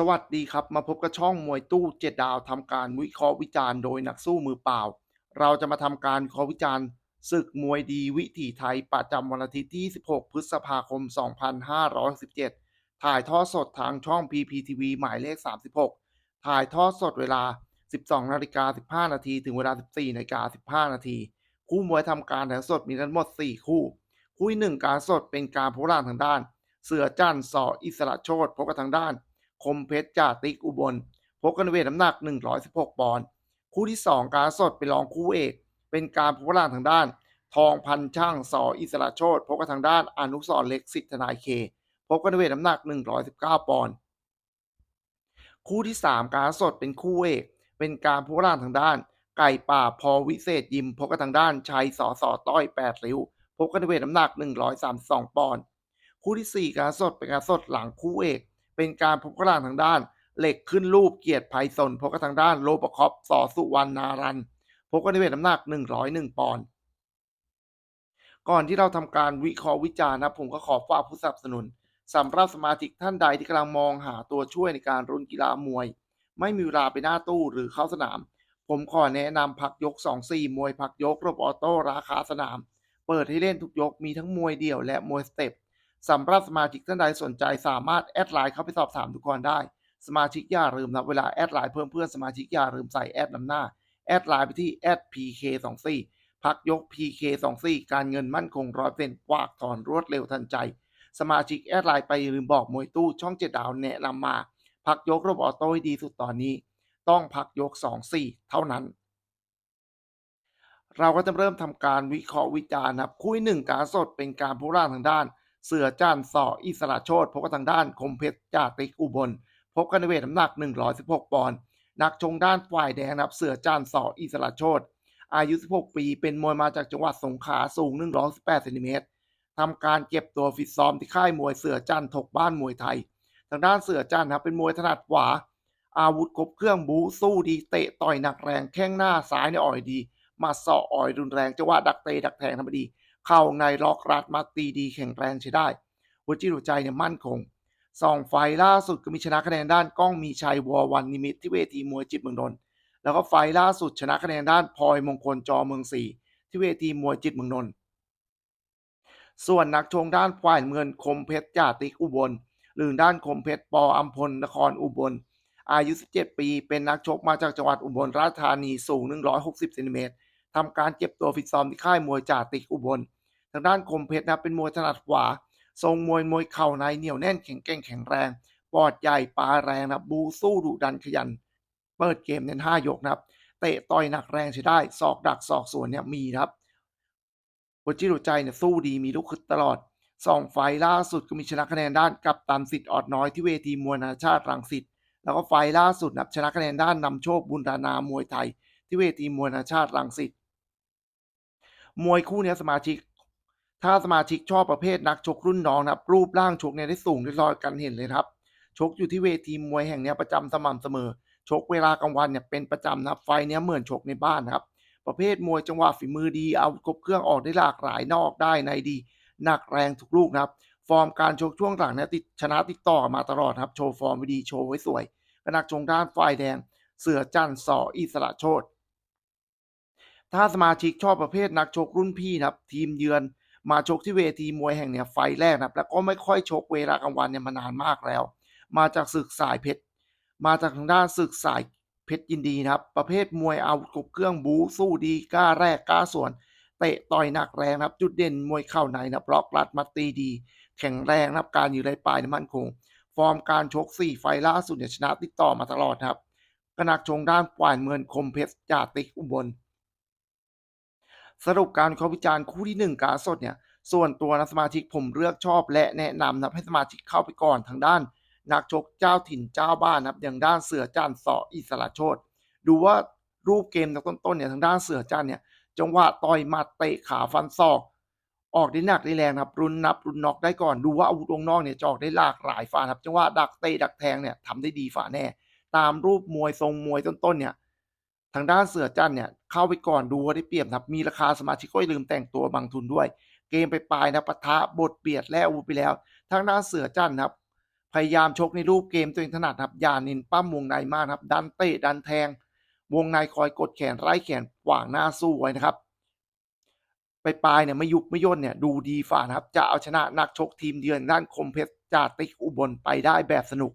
สวัสดีครับ มาพบกับช่องมวยตู้เจ็ดดาวทำการวิเคราะห์วิจารณ์โดยนักสู้มือเปล่า เราจะมาทำการวิเคราะห์วิจารณ์ศึกมวยดีวิถีไทยประจำวันอาทิตย์ที่ 16 พฤษภาคม 2517 ถ่ายทอดสดทางช่อง PPTV หมายเลข 36 ถ่ายทอดสดเวลา 12นาฬิกา15 นาทีถึงเวลา 14นาฬิกา15 นาที คู่มวยทำการแถ่ายสดมีทั้งหมด 4 คู่ คู่ที่หนึ่งการสดเป็นการพบร่าทางด้าน เสือจันทร์สออิสระโชตพบกับทางด้าน คมเพชรจ่าติ๊กอุบล พบกันเวทน้ำหนัก 116 ปอนด์ คู่ที่ 2 การสดเป็นรองคู่เอก เป็นการพบกันทางด้าน ทองพันช่างสออิสระโชตพบกันทางด้านอนุสรเล็กสิทธนายเค พบกันเวทน้ำหนัก 119 ปอนด์ คู่ที่ 3 การสดเป็นคู่เอก เป็นการพบกันทางด้าน ไก่ป่าพอวิเศษยิม พบกันทางด้านชัยสอสอต้อย8ริ้ว พบกันในเวทน้ำหนัก 132 ปอนด์ คู่ที่ 4 การสดเป็นการสดหลังคู่เอก เป็นการพบกันทางด้าน เหล็กขึ้นรูปเกียรติไพศาลพบกันทางด้านโลปคอปสอสุวรรณนารันพบกันในเวทน้ำหนัก 101 ปอนด์ก่อนที่เราทำการวิเคราะห์วิจารณ์นะผมก็ขอฝากผู้สนับสนุนสำหรับสมาชิกท่านใดที่กำลังมองหาตัวช่วยในการรุนกีฬามวย ไม่มีเวลาไปหน้าตู้หรือเข้าสนาม ผมขอแนะนำพักยก 2-4 มวยพักยกระบบออโต้ราคาสนาม เปิดให้เล่นทุกยกมีทั้งมวยเดี่ยวและมวยสเต็ป สำหรับสมาชิกท่านใดสนใจสามารถแอดไลน์เข้าไปสอบถามทุกคนได้ สมาชิกอย่าลืมนะเวลาแอดไลน์เพิ่มเพื่อนสมาชิกอย่าลืมใส่แอดนำหน้า แอดไลน์ไปที่แอด PK24 พักยก PK24 การเงินมั่นคงร้อยเป็นกวากถอนรวดเร็วทันใจ สมาชิกแอดไลน์ไปลืมบอกมวยตู้ช่องเจ็ดดาวแนะนำมา พักยกระบบออโต้ให้ดีสุดตอนนี้ ต้องพักยก 2-4 เท่านั้นเราก็จะเริ่มทำการวิเคราะห์วิจารณ์นะครับคู่ที่หนึ่งการสดเป็นการพูดร่างทางด้าน เสือจานสออิสระโชตพบกันทางด้านคมเพชรจ่าติกอุบล พบกันในเวทน้ำหนัก 116 ปอนด์นักชงด้านฝ่ายแดงนะครับ เสือจานสออิสระโชตอายุ 16 ปี เป็นมวยมาจากจังหวัดสงขลาสูง 118เซนติเมตรทำการเก็บตัวฟิตซ้อมที่ค่ายมวยเสือจันถกบ้านมวยไทย ทางด้านเสือจันครับเป็นมวยถนัดขวา อาวุธครบเครื่องบูสู้ดีเตะต่อยหนักแรงแข้งหน้าซ้ายเนี่ยอ่อยดี มาสาะอ่อยรุนแรงจังหวะดักเตะดักแทงทำดี เข้าในล็อกรัดมาตีดีแข็งแรงใช้ได้หัวจิตหัวใจเนี่ยมั่นคงสองไฟล์ล่าสุดก็มีชนะคะแนนด้านก้องมีชัยวอวันนิมิตที่เวทีมวยจิตเมืองนนท์แล้วก็ไฟล์ล่าสุดชนะคะแนนด้านพลอยมงคลจอเมืองศรีที่เวทีมวยจิตเมืองนนท์ส่วนนักชงด้านฝ่ายเงินคมเพชรจ่าติกอุบล หรือด้านคมเพชรปออัมพลนครอุบล อายุ 17 ปี เป็นนักชกมาจากจังหวัดอุบลราชธานีสูง 160เซนติเมตรทำการเก็บตัวฟิตซ้อมที่ค่ายมวยจ่าติกอุบลางด้านคมเพชรนะเป็นมวยถนัดขวาทรงมวยมวยเข่าในเหนียวแน่นแข็งแกร่งแข็งแรงปอดใหญ่ปลาแรงนะบูสู้ดุดันขยัน เปิดเกมเน้นห้ายกนะครับ เตะต่อยหนักแรงใช้ได้ศอกดักศอกสวนเนี่ยมีนะครับหัวจิตหัวใจเนี่ยสู้ดีมีลูกคึดตลอดสองไฟล่าสุดก็มีชนะคะแนนด้านกับตันสิทธิ์ออดน้อยที่เวทีมวยนานาชาติรังสิตแล้วก็ไฟล่าสุดนับชนะคะแนนด้านนำโชคบุญรานามวยไทย ที่เวทีมวยนานาชาติรังสิตมวยคู่เนี้ยสมาชิก ถ้าสมาชิกชอบประเภทนักชกรุ่นน้องนะครับ รูปร่างชกเนี่ยได้สูงได้ลอยกันเห็นเลยครับ ชกอยู่ที่เวทีมวยแห่งเนี้ยประจำสม่ำเสมอ ชกเวลากลางวันเนี่ยเป็นประจำนะครับไฟเนี้ยเหมือนชกในบ้านนะครับ ประเภทมวยจังหวะฝีมือดีเอาครบเครื่องออกได้หลากหลายนอกได้ในดี หนักแรงทุกลูกนะครับ ฟอร์มการชกช่วงหลังเนี่ยติดชนะติดต่อมาตลอดครับโชว์ฟอร์มดีโชว์ไว้สวยกนักชงด้านฝ่ายแดง เสือจันทร์สออิสระโชตถ้าสมาชิกชอบประเภทนักชกรุ่นพี่นะครับ ทีมเยือน มาชกที่เวทีมวยแห่งเนี่ยไฟแรกนะครับแล้วก็ไม่ค่อยชกเวลากลางวันเนี่ยมานานมากแล้ว มาจากศึกสายเพชรมาจากทางด้านศึกสายเพชรยินดีนะครับ ประเภทมวยเอาวุธครบเครื่องบูสู้ดีกล้าแรกกล้าสวน เตะต่อยหนักแรงนะครับ จุดเด่นมวยเข่าในนับล็อกรัดมาตีดี แข็งแรงนะครับการอยู่ในปลายน้ำมันคง ฟอร์มการชก4ไฟล่าสุดเนี่ยชนะติดต่อมาตลอดครับกนักชงด้านฝ่ายเมือนคมเพชรจ่าติ๊กอุบลสรุปการเคราวิจารณ์คู่ที่ 1 การสดเนี่ย ส่วนตัวนะสมาชิกผมเลือกชอบและแนะนำนะให้สมาชิกเข้าไปก่อนทางด้าน นักชกเจ้าถิ่นเจ้าบ้านนะครับอย่างด้านเสือจันทร์สออิสระโชตดูว่ารูปเกมในต้นๆเนี่ยทางด้านเสือจันทร์เนี่ยจังหวะต่อยมัดเตะขาฟันศอก ออกได้หนักได้แรงนะครับ รุนนับรุนน็อกได้ก่อนดูว่าอาวุธวงนอกเนี่ยจอกได้หลากหลายฝ่าครับ จังหวะดักเตะดักแทงเนี่ยทำได้ดีฝ่าแน่ ตามรูปมวยทรงมวยต้นๆเนี่ยทางด้านเสือจันเนี่ยเข้าไปก่อนดูว่าได้เปรียบนะครับมีราคาสมาชิกก็อย่าลืมแต่งตัวบางทุนด้วย เกมไปปลายนะปะทะบทเบียดและอาวุธไปแล้ว ทางด้านเสือจันนครับ พยายามชกในรูปเกมตัวเองถนัดครับยาน้นปั้มวงในมากครับ ดันเตะดันแทง วงในคอยกดแขนไล่แขนขวางหน้าสู้ไว้นะครับ ไปปลายเนี่ยไม่ยุบไม่ย่นเนี่ยดูดีฝ่านะครับ จะเอาชนะนักชกทีมเยือนด้านคมเพชรจาติกอุบลไปได้แบบสนุก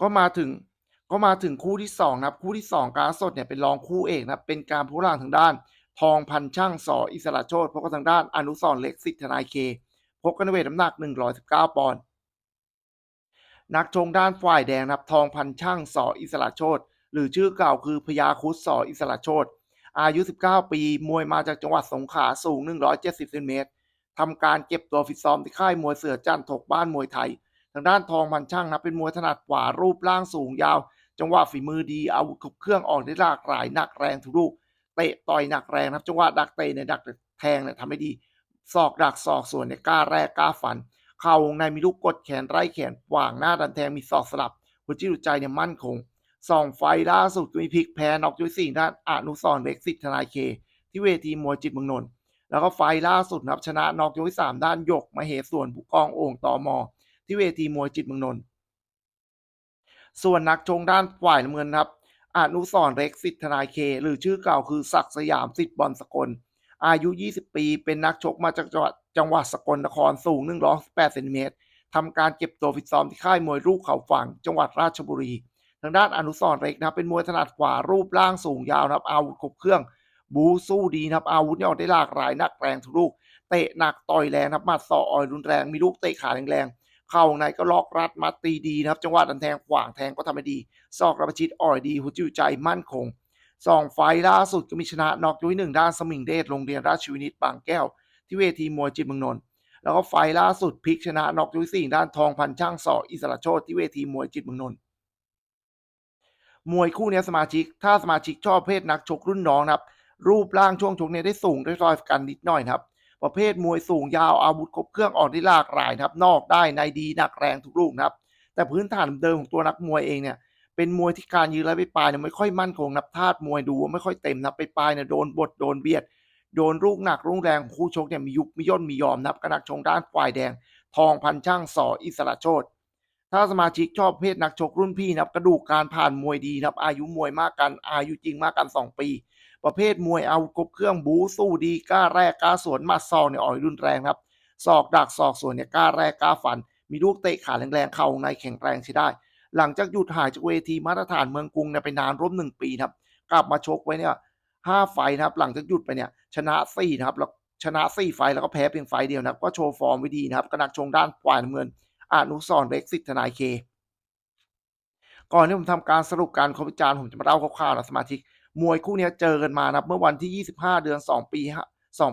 ก็มาถึงก็มาถึงคู่ที่สองนะครับ คู่ที่สองการสดเนี่ยเป็นรองคู่เอกนะครับเป็นการพูดล่างทางด้าน ทองพันช่างสออิสระโชตพบกันทางด้านอนุสรเล็กสิทธนายเคพบกันในเวทน้ำหนัก 119 ปอนด์นักชงด้านฝ่ายแดงนับทองพันช่างสออิสระโชตหรือชื่อเก่าคือพยาคุดสออิสระโชตอายุ 19 ปี มวยมาจากจังหวัดสงขลาสูง 170เซนติเมตรทำการเก็บตัวฟิตซ้อมที่ค่ายมวยเสือจันทร์ถกบ้านมวยไทย ทางด้านทองพันช่างนะเป็นมวยถนัดขวารูปร่างสูงยาว จังหวะฝีมือดีอาวุธครบเครื่องออกได้หลากหลายหนักแรงทุกลูก เตะต่อยหนักแรงนะครับจังหวะดักเตะเนี่ยดักแทงเนี่ยทำให้ดีศอกดักศอกส่วนเนี่ยกล้าแรกกล้าฟัน เข่าวงในมีลูกกดแขนไร่แขนขวางหน้าดันแทงมีศอกสลับหัวจิตหัวใจเนี่ยมั่นคงสองไฟล่าสุดมีพลิกแพ้นอกด้วยสิ่ด้านอนุสรเล็กสิทธิ์ทนายเค ที่เวทีมวยจิตเมืองนนท์แล้วก็ไฟล่าสุดนะครับชนะนอกยกที่สามด้านยกมาเหส่วนผู้กองโอ่งตอมอที่เวทีมวยจิตเมืองนนท์ส่วนนักชงด้านฝ่ายน้ำเงินครับ อนุสรเล็กสิทธนายเค หรือชื่อเก่าคือศักสยามสิทธิ์บอลสกล อายุ 20 ปี เป็นนักชกมาจากจังหวัดจังหวัดสกลนครสูง118เซนติเมตรทำการเก็บตัวฟิตซ้อมที่ค่ายมวยลูกเขาฝัง จังหวัดราชบุรี ทางด้านอนุสรเล็กนะเป็นมวยถนัดขวารูปร่างสูงยาวนะครับอาวุธครบเครื่อง บูสู้ดีนะครับอาวุธเนี่ยออกได้หลากหลายนักแรงทุกลูกเตะหนักต่อยแรงนะครับหมัดศออ่อยรุนแรงมีลูกเตะขาแรงๆ เข้าในก็ล็อกรัดมัดตีดีนะครับ จังหวะดันแทงขวางแทงก็ทำได้ดีซอกระประชิดอ่อยดีหัวจิตใจมั่นคงสองไฟล่าสุดก็มีชนะนอกยุ้ยหนึ่งด้านสมิงเดชโรงเรียนราชวินิตบางแก้ว ที่เวทีมวยจิตรเมืองนนท์แล้วก็ไฟล่าสุดพลิกชนะนอกยุ้ยสี่ด้านทองพันช่างสออิสระโชตที่เวทีมวยจิตเมืองนนท์มวยคู่นี้สมาชิก ถ้าสมาชิกชอบเพศนักชกรุ่นน้องนะครับ รูปร่างช่วงชกเนี่ยได้สูงได้รอยกันนิดหน่อยนะครับ ประเภทมวยสูงยาวอาวุธครบเครื่องออกได้หลากหลายนะครับนอกได้ในดีหนักแรงทุกลูกนะครับแต่พื้นฐานเดิมของตัวนักมวยเองเนี่ยเป็นมวยที่การยืนและไปปลายเนี่ยไม่ค่อยมั่นคงนับธาตุมวยดูว่าไม่ค่อยเต็มนับไปปลายเนี่ยโดนบดโดนเบียด โดนลูกหนักลูกแรงคู่ชกเนี่ยมียุบมีย่นมียอมนับกระนักชงด้านฝ่ายแดง ทองพันช่างสออิสระโชตถ้าสมาชิกชอบเพศนักชกรุ่นพี่นับกระดูกการผ่านมวยดีนับอายุมวยมากกันอายุจริงมากกันสองปี ประเภทมวยเอาครบเครื่องบูสู้ดีกล้าแรกกล้าสวนมัดศอกเนี่ยออยรุนแรงครับศอกดักศอกสวนเนี่ยกล้าแรกกล้าฟัน มีลูกเตะขาแรงๆ เข่าในแข็งแรงใช้ได้ หลังจากหยุดหายจากเวทีมาตรฐานเมืองกรุงเนี่ยไปนานร่วมหนึ่งปีครับ กลับมาชกไว้เนี่ยห้าไฟนะครับ หลังจากหยุดไปเนี่ยชนะสี่นะครับแล้วชนะสี่ไฟแล้วก็แพ้เพียงไฟเดียวนะก็โชว์ฟอร์มไว้ดีนะครับกระนักชงด้านฝ่ายน้ำเงินอนุสรเล็กสิทธิ์ทนายเค ก่อนที่ผมทำการสรุปการคอมพิจารณ์ผมจะมาเล่าคร่าวๆนะสมาชิก มวยคู่นี้เจอกันมานะครับเมื่อวันที่ 25 เดือน 2 ปี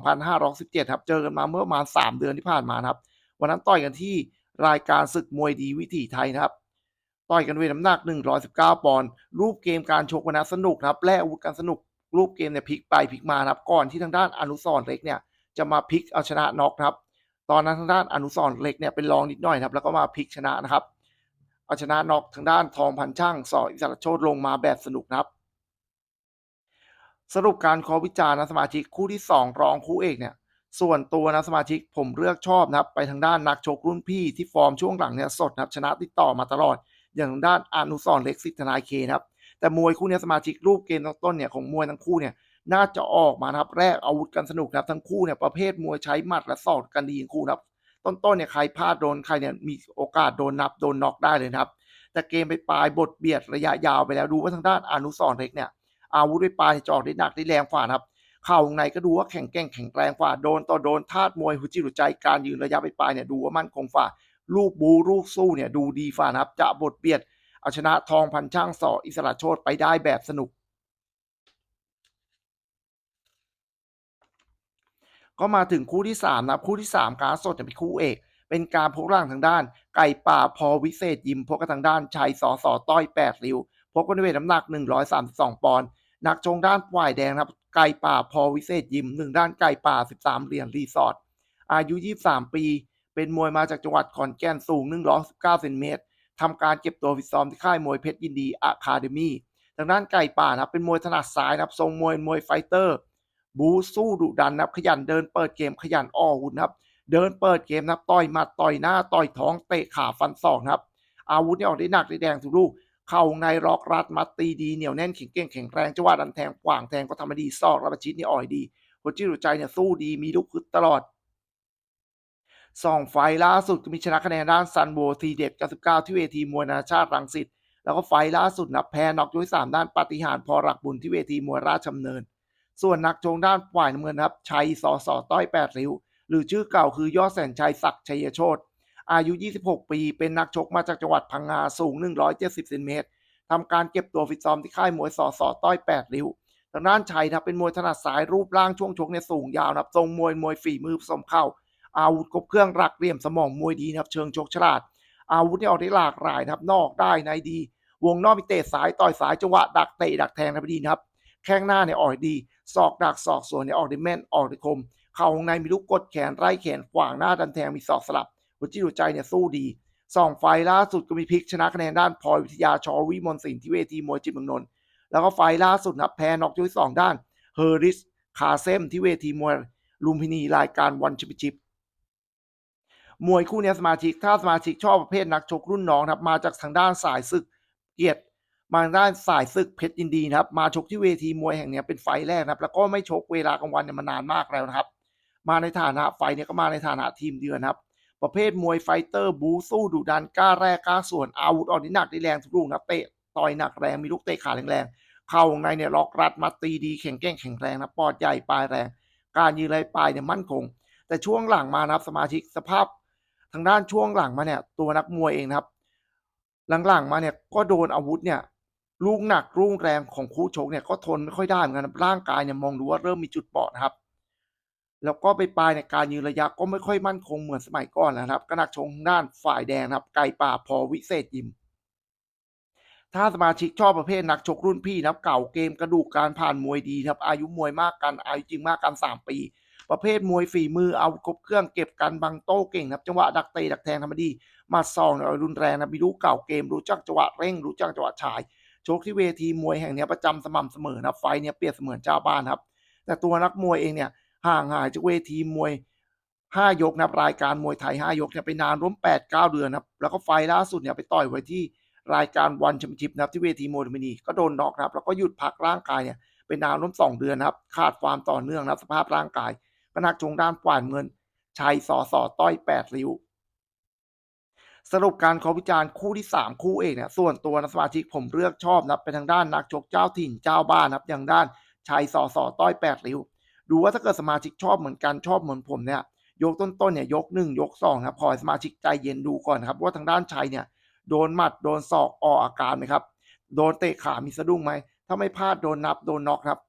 2517ครับเจอกันมาเมื่อประมาณ 3 เดือนที่ผ่านมานครับ วันนั้นต่อยกันที่รายการศึกมวยดีวิถีไทยนะครับ ต่อยกันเวทน้ำหนัก 119 ปอนด์รูปเกมการชกวันนั้นสนุกครับและอาวุธการสนุกรูปเกมเนี่ยพลิกไปพลิกมาครับก่อนที่ทางด้านอนุสรเล็กเนี่ยจะมาพลิกเอาชนะน็อกครับ ตอนนั้นทางด้านอนุสรเล็กเนี่ยเป็นรองนิดหน่อยครับแล้วก็มาพลิกชนะนะครับเอาชนะน็อกทางด้านทองพันช่างสออิสระโชตลงมาแบบสนุกนะครับ สรุปการขอวิจารณ์นะสมาชิกคู่ที่ 2 รองคู่เอกเนี่ยส่วนตัวนะสมาชิกผมเลือกชอบนะครับ ไปทางด้านนักชกรุ่นพี่ที่ฟอร์มช่วงหลังเนี่ยสดนะครับชนะติดต่อมาตลอด อย่างทางด้านอนุสรเล็กสิทธนายเคนะครับแต่มวยคู่นี้สมาชิกรูปเกมต้นเนี่ยของมวยทั้งคู่เนี่ยน่าจะออกมานะครับแรกอาวุธกันสนุกนะครับทั้งคู่เนี่ยประเภทมวยใช้หมัดและศอกกันดีทั้งคู่นะครับต้นๆเนี่ยใครพลาดโดนใครเนี่ยมีโอกาสโดนนับโดนน็อกได้เลยนะครับ แต่เกมไปปลายบทเบียดระยะยาวไปแล้วดูว่าทางด้านอนุสรเล็กเนี่ย อาวุธไปปลายจอกได้หนักได้แรงกว่านะครับเข่าวงในก็ดูว่าแข็งแกร่งแข็งแรงกว่าโดนต่อโดนธาตุมวยหัวจิตหัวใจการยืนระยะไปปลายเนี่ยดูว่ามั่นคงฝ่าลูกบูลูกสู้เนี่ยดูดีฝ่านะครับ จะบทเบียดเอาชนะทองพันช่างสออิสระโชตไปได้แบบสนุก ก็มาถึงคู่ที่3นะคู่ที่ 3 การสดจะเป็นคู่เอก เป็นการพกร่างทางด้าน ไก่ป่าพอวิเศษยิมพกกันทางด้านชัยสอสอต้อย8ริ้วพกกันในเวทน้ำหนัก 132 ปอนด์ นักชงด้านฝ่ายแดงนะครับไก่ป่าพอวิเศษยิมหนึ่งด้านไก่ป่า 13 เหรียญรีสอร์ทอายุ 23 ปี เป็นมวยมาจากจังหวัดขอนแก่นสูง 119เซนติเมตรทำการเก็บตัวฟิตซ้อมที่ค่ายมวยเพชรยินดีอะคาเดมี่ทางด้านไก่ป่านะครับเป็นมวยถนัดซ้ายนะครับทรงมวยมวยไฟเตอร์ บูสู้ดุดันนะครับขยันเดินเปิดเกมขยันอ้อหุ่นครับเดินเปิดเกมนะครับต่อยหมัดต่อยหน้าต่อยท้องเตะขาฟันศอกนะครับอาวุธเนี่ยออกได้หนักได้แดงทุกลูก เข่าวงในล็อกรัดมัดตีดีเหนียวแน่นแข็งเก่งแข็งแรงจังหวะดันแทงขวางแทงก็ทำมาดีซอกระบชิดนี่อ่อยดีหัวจิตหัวใจเนี่ยสู้ดีมีลูกคึดตลอดสองไฟล่าสุดก็มีชนะคะแนนด้านซันโบทีเด็ด99 ที่เวทีมวยนานาชาติรังสิตแล้วก็ไฟล่าสุดนับแพ้น็อกยกที่สามด้านปฏิหารพอหลักบุญที่เวทีมวยราชดำเนิน ส่วนนักชงด้านฝ่ายน้ำเงินครับชัยสอสอต้อยแปดริ้ว หรือชื่อเก่าคือยอดแสนชัยศักดิ์ชัยโชต อายุ 26 ปี เป็นนักชกมาจากจังหวัดพังงา สูง 170เซนเมตรทำการเก็บตัวฟิตซ้อมที่ค่ายมวยสอสอต้อย 8 ริ้วทางด้านชัยนะเป็นมวยถนัดสายรูปร่างช่วงชกเนี่ยสูงยาวนะครับทรงมวยมวยฝีมือผสมเข้า อาวุธครบเครื่องรักเหลี่ยมสมองมวยดีนะครับเชิงชกฉลาด อาวุธเนี่ยออกได้หลากหลายนะครับนอกได้ในดี วงนอกมีเตะสายต่อยสายจังหวะดักเตะดักแทงนะพอดีนะครับแข้งหน้าเนี่ยออกดีศอกดักศอกสวนเนี่ยออกได้แม่นออกได้คม เข่าของในมีลูกกดแขนไล่แขนขวางหน้าดันแทงมีศอกสลับ หัวจิตหัวใจเนี่ยสู้ดีสองไฟล่าสุดก็มีพลิกชนะคะแนนด้านพลอยวิทยาชอวิมลสินที่เวทีมวยจิตเมืองนนท์แล้วก็ไฟล่าสุดนับแพ้นอกยกที่สองด้านเฮอริสคาเซมที่เวทีมวยลุมพินีรายการวันชมเปี้ยนชิพมวยคู่เนี้ยสมาชิกถ้าสมาชิกชอบประเภทนักชกรุ่นน้องนะครับมาจากทางด้านสายศึกเกียรติมาทางด้านสายศึกเพชรยินดีนะครับ มาชกที่เวทีมวยแห่งเนี้ยเป็นไฟแรกนะครับ แล้วก็ไม่ชกเวลากลางวันเนี่ยมานานมากแล้วนะครับ มาในฐานะไฟเนี่ยก็มาในฐานะทีมเดือนนะครับ ประเภทมวยไฟเตอร์บูสู้ดุดันกล้าแรกกล้าส่วนอาวุธอ่อกนี่หนักได้แรงทุกลูกนะเตะต่อยหนักแรงมีลูกเตะขาแรงๆเข่าของในเนี่ยล็อกรัดมาตีดีแข็งแกร่งแข็งแรงนะปอดใหญ่ปลายแรง การยืนไรปลายเนี่ยมั่นคง แต่ช่วงหลังมานะครับสมาชิกสภาพทางด้านช่วงหลังมาเนี่ยตัวนักมวยเองนะครับ หลังๆมาเนี่ยก็โดนอาวุธเนี่ยลูกหนักรุ่งแรงของคู่ชกเนี่ยก็ทนไม่ค่อยได้เหมือนกันร่างกายเนี่ยมองดูว่าเริ่มมีจุดบอดนะครับ แล้วก็ไปปลายในการยืนระยะก็ไม่ค่อยมั่นคงเหมือนสมัยก่อนนะครับ ก็นักชงด้านฝ่ายแดงนะครับ ไก่ป่าพอวิเศษยิม ถ้าสมาชิกชอบประเภทนักชกรุ่นพี่นะครับเก่าเกมกระดูกการผ่านมวยดีครับ อายุมวยมากกันอายุจริงมากกันสามปี ประเภทมวยฝีมือเอาครบเครื่องเก็บกันบังโต้เก่งนะครับจังหวะดักเตะดักแทงทำมาดี มาซองเนี่ยรุนแรงนะมีรู้เก่าเกม รู้จักจังหวะเร่งรู้จักจังหวะฉายชกที่เวทีมวยแห่งนี้ประจำสม่ำเสมอนะไฟเนี่ยเปรียบเสมือนเจ้าบ้านครับ แต่ตัวนักมวยเองเนี่ย ห่างหายจากเวทีมวย 5 ยกนะครับรายการมวยไทย 5 ยกเนี่ยไปนานร่วม 8 9 เดือนนะครับแล้วก็ไฟล์ล่าสุดเนี่ยไปต่อยไว้ที่รายการวันแชมเปี้ยนชิพนะครับที่เวทีโมเดมินีก็โดนน็อกนะครับแล้วก็หยุดพักร่างกายเนี่ยเป็นนานร่วม 2 เดือนนะครับขาดความต่อเนื่องนะครับสภาพร่างกายก็นักชงด้านฝ่ายเงินชัยสอสอต้อย8ริ้วสรุปการขอวิจารณ์คู่ที่ 3 คู่เอกเนี่ยส่วนตัวนะสมาชิกผมเลือกชอบนะเป็นทางด้านนักชกเจ้าถิ่นเจ้าบ้านนะครับอย่างด้านชัยสอสอต้อย8ริ้ว ดูว่าถ้าเกิดสมาชิกชอบเหมือนกันชอบเหมือนผมเนี่ยยกต้นๆเนี่ยยก1ยก2ครับขอสมาชิกใจเย็นดูก่อนครับว่าทางด้านชัยเนี่ยโดนหมัดโดนศอกออกอาการไหมครับโดนเตะขามีสะดุ้งไหมถ้าไม่พลาดโดนนับโดนน็อกครับ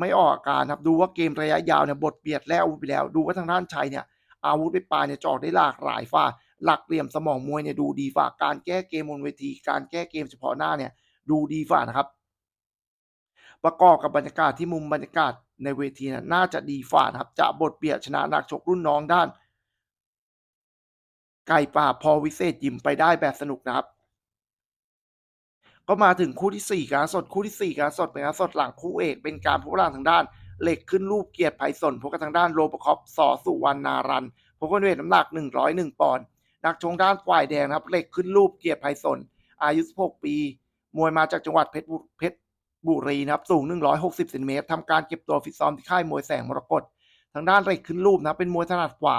ไม่ออกอาการครับดูว่าเกมระยะยาวเนี่ยบทเบียดแล้วไปแล้ว ดูว่าทางด้านชัยเนี่ยอาวุธไปปลายเนี่ยจอกได้หลากหลายฝ่าหลักเหลี่ยมสมองมวยเนี่ยดูดีฝ่าการแก้เกมบนเวที การแก้เกมเฉพาะหน้าเนี่ยดูดีฝ่านะครับ ประกอบกับบรรยากาศที่มุมบรรยากาศ ในเวทีนะน่าจะดีฝ่านะครับ จะบทเบียดชนะนักชกรุ่นน้องด้าน ไก่ป่าพอวิเศษยิมไปได้แบบสนุกนะครับ ก็มาถึงคู่ที่ 4 การสดคู่ที่ 4 การสดเป็นการสดหลังคู่เอกเป็นการพบกันทางด้าน เหล็กขึ้นรูปเกียรติไพศลพบกันทางด้านโรบคอปสอสุวรรณารันพบกันเวทน้ำหนัก 101 ปอนด์นักชงด้านฝ่ายแดงนะครับ เหล็กขึ้นรูปเกียรติไพศลอายุ16ปี มวยมาจากจังหวัดเพชร บุรีนะครับสูง 160เซนติเมตรทำการเก็บตัวฟิตซ้อมที่ค่ายมวยแสงมรกตทางด้านเหล็กขึ้นรูปนะเป็นมวยถนัดขวา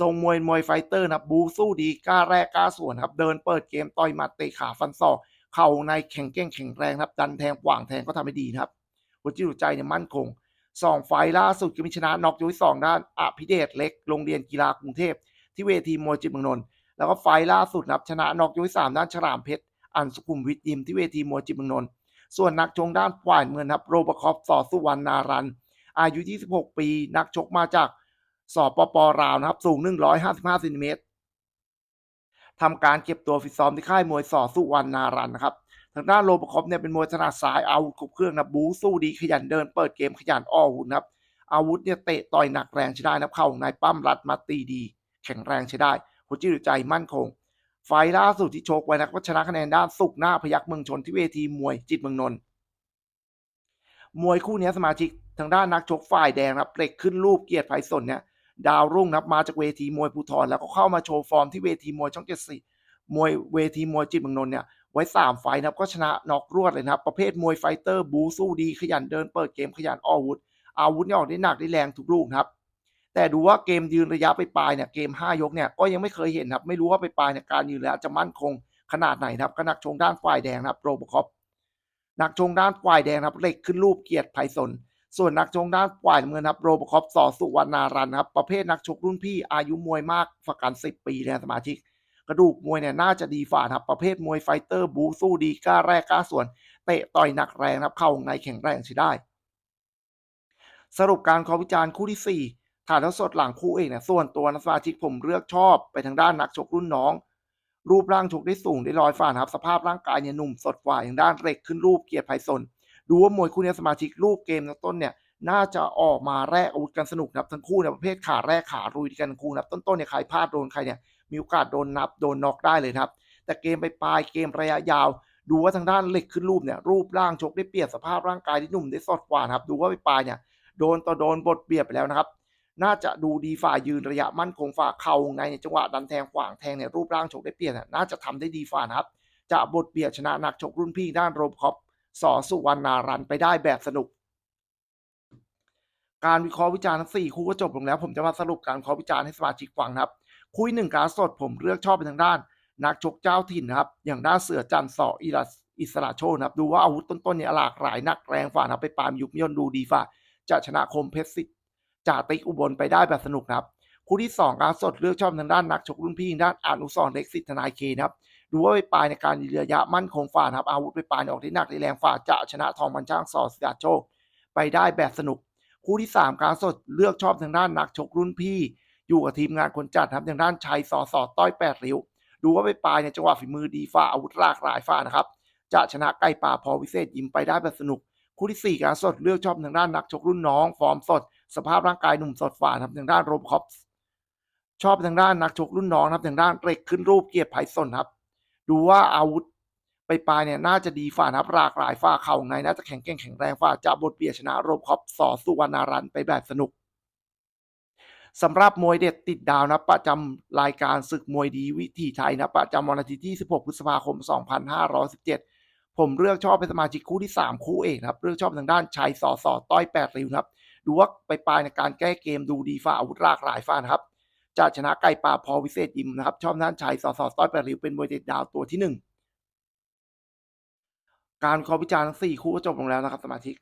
ทรงมวยมวยไฟเตอร์นะบูสู้ดีกล้าแรกกล้าสวนครับเดินเปิดเกมต่อยหมัดเตะขาฟันศอกเข่าในแข็งแกร่งแข็งแรงครับดันแทงขวางแทงก็ทำให้ดีนะครับหัวจิตหัวใจเนี่ยมั่นคงสองไฟล่าสุดก็มีชนะน็อกยกที่สองด้านอภิเดชเล็กโรงเรียนกีฬากรุงเทพ ที่เวทีมวยจิตเมืองนนท์แล้วก็ไฟล่าสุดนะครับชนะน็อกยกที่สามด้านฉลามเพชรอันสุขุมวิทยิมที่เวทีมวยจิตเมืองนนท์ ส่วนนักชงด้านฝ่ายเมืองครับโรบคอฟสอสุวรรณารัน อายุ 26 ปี นักชกมาจากสปปลาวนะครับ สูง 155เซนติเมตรทำการเก็บตัวฟิตซ้อมที่ค่ายมวยสอสุวรรณารันนะครับทางด้านโรบคอปเนี่ยเป็นมวยถนัดซ้ายอาวุธครบเครื่องนะบูสู้ดีขยันเดินเปิดเกมขยันอ้อหุ่นะครับอาวุธเนี่ยเตะต่อยหนักแรงใช้ได้นะเข่าของนายปั้มรัดมาตีดี แข็งแรงใช้ได้หัวจิตหัวใจมั่นคง ไฟล่าสุดที่โชกไว้นะก็ชนะคะแนนด้านสุกหน้าพยักเมืองชนที่เวทีมวยจิตเมืองนนท์มวยคู่นี้สมาชิกทางด้านนักชกฝ่ายแดงครับเหล็กขึ้นรูปเกียรติไพศลเนี่ยดาวรุ่งนะครับมาจากเวทีมวยภูธรแล้วก็เข้ามาโชว์ฟอร์มที่เวทีมวยช่องเจ็ดสี่มวยเวทีมวยจิตเมืองนนท์เนี่ยไว้3ไฟล์นะครับก็ชนะน็อกรวดเลยนะครับ ประเภทมวยไฟเตอร์บูสู้ดีขยันเดินเปิดเกมขยันออกอาวุธอาวุธนี่ออกได้หนักได้แรงทุกลูกครับ แต่ดูว่าเกมยืนระยะไปปลายเนี่ยเกม 5 ยกเนี่ยก็ยังไม่เคยเห็นครับ ไม่รู้ว่าไปปลายเนี่ยการยืนระยะจะมั่นคงขนาดไหนครับก็นักชงด้านฝ่ายแดงครับโรบคอปนักชงด้านฝ่ายแดงครับเหล็กขึ้นรูปเกียรติไพศาลส่วนนักชงด้านฝ่ายน้ำเงินครับโรบคอปสอสุวรรณารันครับประเภทนักชกรุ่นพี่อายุมวยมากฝักกัน10 ปีเนี่ยสมาชิก กระดูกมวยเนี่ยน่าจะดีฝ่าครับประเภทมวยไฟเตอร์บูสู้ดีกล้าแรกกล้าส่วนเตะต่อยหนักแรงครับเข้าในแข็งแรงใช้ได้ สรุปการขอวิจารณ์คู่ที่4 ถ่ายทอดสดหลังคู่เอกเนี่ยส่วนตัวนักสมาชิกผมเลือกชอบไปทางด้านนักชกรุ่นน้อง รูปร่างชกได้สูงได้ลอยฝ่านะครับ สภาพร่างกายเนี่ยหนุ่มสดกว่าอย่างด้านเหล็กขึ้นรูปเกียรติไพศาลดูว่ามวยคู่นี้สมาชิกรูปเกมต้นเนี่ยน่าจะออกมาแรกอาวุธกันสนุกนะครับทั้งคู่เนี่ยประเภทขาแรกขารุยกันคู่นะครับต้นๆเนี่ยใครพลาดโดนใครเนี่ยมีโอกาสโดนนับโดนน็อกได้เลยครับ แต่เกมไปปลายเกมระยะยาว ดูว่าทางด้านเหล็กขึ้นรูปเนี่ยรูปร่างชกได้เปรียบสภาพร่างกายที่หนุ่มได้สดกว่านะครับดูว่าไปปลายเนี่ยโดนต่อโดนบทเบียดไปแล้วนะครับ น่าจะดูดีฝ่ายยืนระยะมั่นคงฝ่าเข่าวงในในจังหวะดันแทงขวางแทงเนี่ยรูปร่างชกได้เปรียบเนี่ยนน่าจะทำได้ดีฝ่านะครับจะบทเบียดชนะนักชกรุ่นพี่ด้านโรบคอปสอสุวรรณารันไปได้แบบสนุก การวิเคราะห์วิจารณ์ทั้งสี่คู่ก็จบลงแล้ว ผมจะมาสรุปการวิเคราะห์วิจารณ์ให้สมาชิกฟังครับ คุยหนึ่งการสดผมเลือกชอบไปทางด้าน นักชกเจ้าถิ่นครับ อย่างด้านเสือจันสออิรัสอิสระโชนะครับ ดูว่าอาวุธต้นๆเนี่ยหลากหลายหนักแรงฝ่านะครับไปปามยุบย่นดูดีฝ่าจะชนะคมเพชรสิทธิ์ จากติ๊กอุบลไปได้แบบสนุกครับคู่ที่2การสดเลือกชอบทางด้านนักชกรุ่นพี่ด้านอนุสรเล็กสิทธนายเคนะครับดูว่าไปปลายในการยืนระยะมั่นคงฝ่าครับอาวุธไปปลายออกที่หนักที่แรงฝ่าจะชนะทองบันช่างสอสิดาโชคไปได้แบบสนุก คู่ที่ 3 การสดเลือกชอบทางด้านนักชกรุ่นพี่ อยู่กับทีมงานคนจัดครับทางด้านชัยสอสอต้อยแปดริ้ว ดูว่าไปปลายเนี่ยจังหวะฝีมือดีฝ่าอาวุธหลากหลายฝ่านะครับจะชนะไก่ป่าพอวิเศษยิ้มไปได้แบบสนุก คู่ที่ 4 การสดเลือกชอบทางด้านนักชกรุ่นน้องฟอร์มสด สภาพร่างกายหนุ่มสดฝ่าครับทางด้านโรบคอปชอบทางด้านนักชกรุ่นน้องครับทางด้านเหล็กขึ้นรูปเกียรติไพศาลครับ ดูว่าอาวุธไปปลายเนี่ยน่าจะดีฝ่านะครับหลากหลายฝ่าเข่าในน่าจะแข็งแกร่งแข็งแรงฝ่าจะบทเบียชนะโรบคอปสอสุวรรณารันไปแบบสนุกสำหรับมวยเด็ดติดดาวนะประจำรายการศึกมวยดีวิถีไทยนะประจำวันอาทิตย์ที่ 16 พฤษภาคม 2517 ผมเลือกชอบเป็นสมาชิกคู่ที่ 3 คู่เอกครับ เลือกชอบทางด้านชัยสอสอต้อยแปดริ้วนะครับ ดูว่าไปปลายในการแก้เกมดูดีฝ่าอาวุธหลากหลายฝ่านะครับจะชนะไก่ป่าพอวิเศษยิมนะครับ ชอบน่านชัยสอสอต้อยแปดริ้วเป็นมวยเด็ดดาวตัวที่1การวิเครคอวิจารณ์ทั้ง4คู่ก็จบลงแล้วนะครับสมาชิก